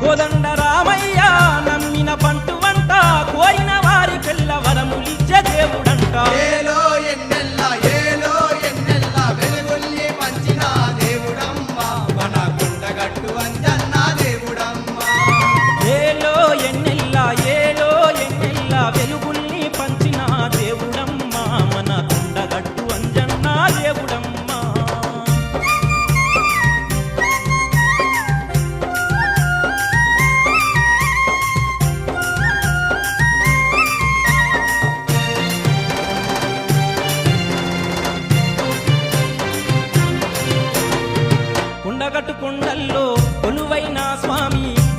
కోదండ రామయ్య నమ్మిన పంటు వంట కోరిన వారి పిల్ల వరములిచ్చే దేవుడంట.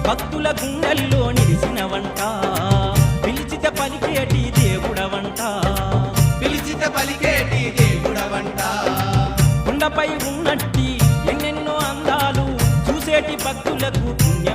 భక్తుల గుండెల్లో నిలిచినవంట. పిలిచితే పలికేటి దేవుడవంట. పిలిచిత పలికేటి దేవుడవంట. కొండపై ఉన్నట్టి ఎన్నెన్నో అందాలు చూసేటి భక్తులకు పుణ్య